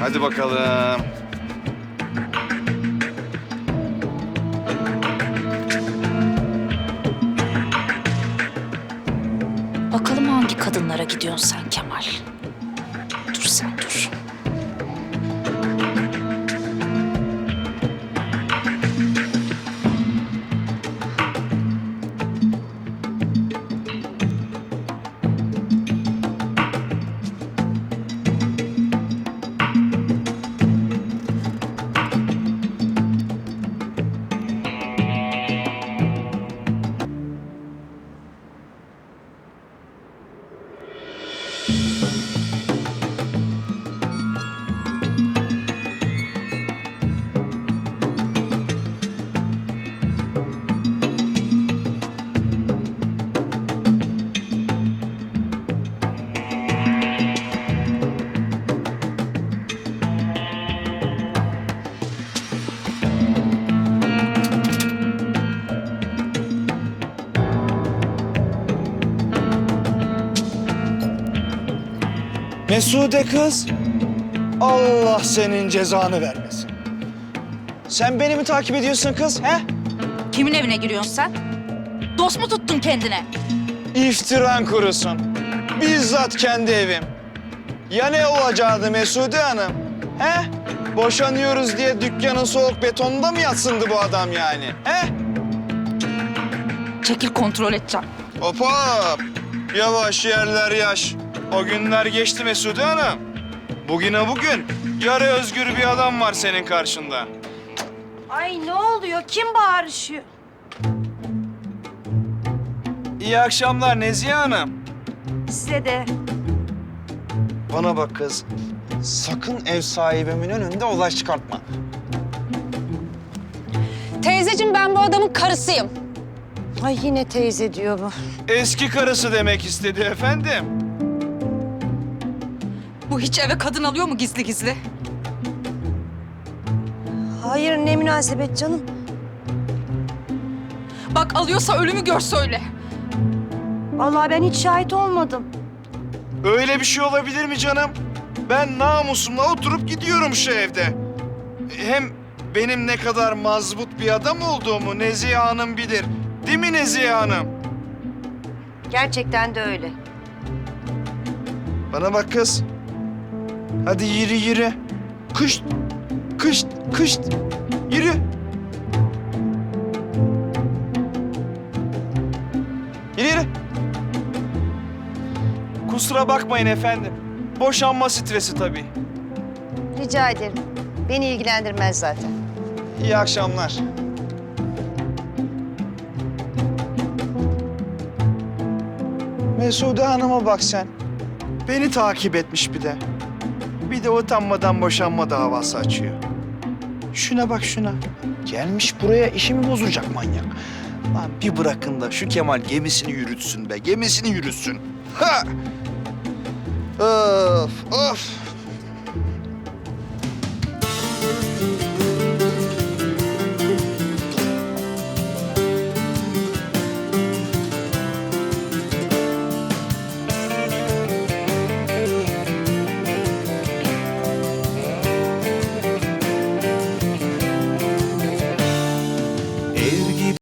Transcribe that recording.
Hadi bakalım. Bakalım hangi kadınlara gidiyorsun sen Kemal? Dur sen dur. Mesude kız. Allah senin cezanı vermesin. Sen beni mi takip ediyorsun kız, he? Kimin evine giriyorsun sen? Dost mu tuttun kendine? İftiran kurusun. Bizzat kendi evim. Ya ne olacaktı Mesude Hanım? He? Boşanıyoruz diye dükkanın soğuk betonunda mı yatsındı bu adam yani? He? Çekil kontrol edeceğim. Hop hop. Yavaş yerler yaş. O günler geçti Mesude Hanım. Bugüne bugün yarı özgür bir adam var senin karşında. Ay ne oluyor? Kim bağırışıyor? İyi akşamlar Nezihe Hanım. Size de. Bana bak kız. Sakın ev sahibimin önünde olay çıkartma. Teyzeciğim ben bu adamın karısıyım. Ay yine teyze diyor bu. Eski karısı demek istedi efendim. Bu hiç eve kadın alıyor mu gizli gizli? Hayır ne münasebet canım. Bak alıyorsa ölümü gör söyle. Vallahi ben hiç şahit olmadım. Öyle bir şey olabilir mi canım? Ben namusumla oturup gidiyorum şu evde. Hem benim ne kadar mazbut bir adam olduğumu Nezihe Hanım bilir. Değil mi Nezihe Hanım? Gerçekten de öyle. Bana bak kız. Hadi yürü yürü. Kış, kış, kış. Yürü. Yürü yürü. Kusura bakmayın efendim. Boşanma stresi tabii. Rica ederim. Beni ilgilendirmez zaten. İyi akşamlar. Mesude Hanım'a bak sen. Beni takip etmiş bir de. Bir de utanmadan boşanma davası açıyor. Şuna bak şuna. Gelmiş buraya işimi bozacak manyak. Lan bir bırakın da şu Kemal gemisini yürütsün be. Gemisini yürütsün. Ha! Of of.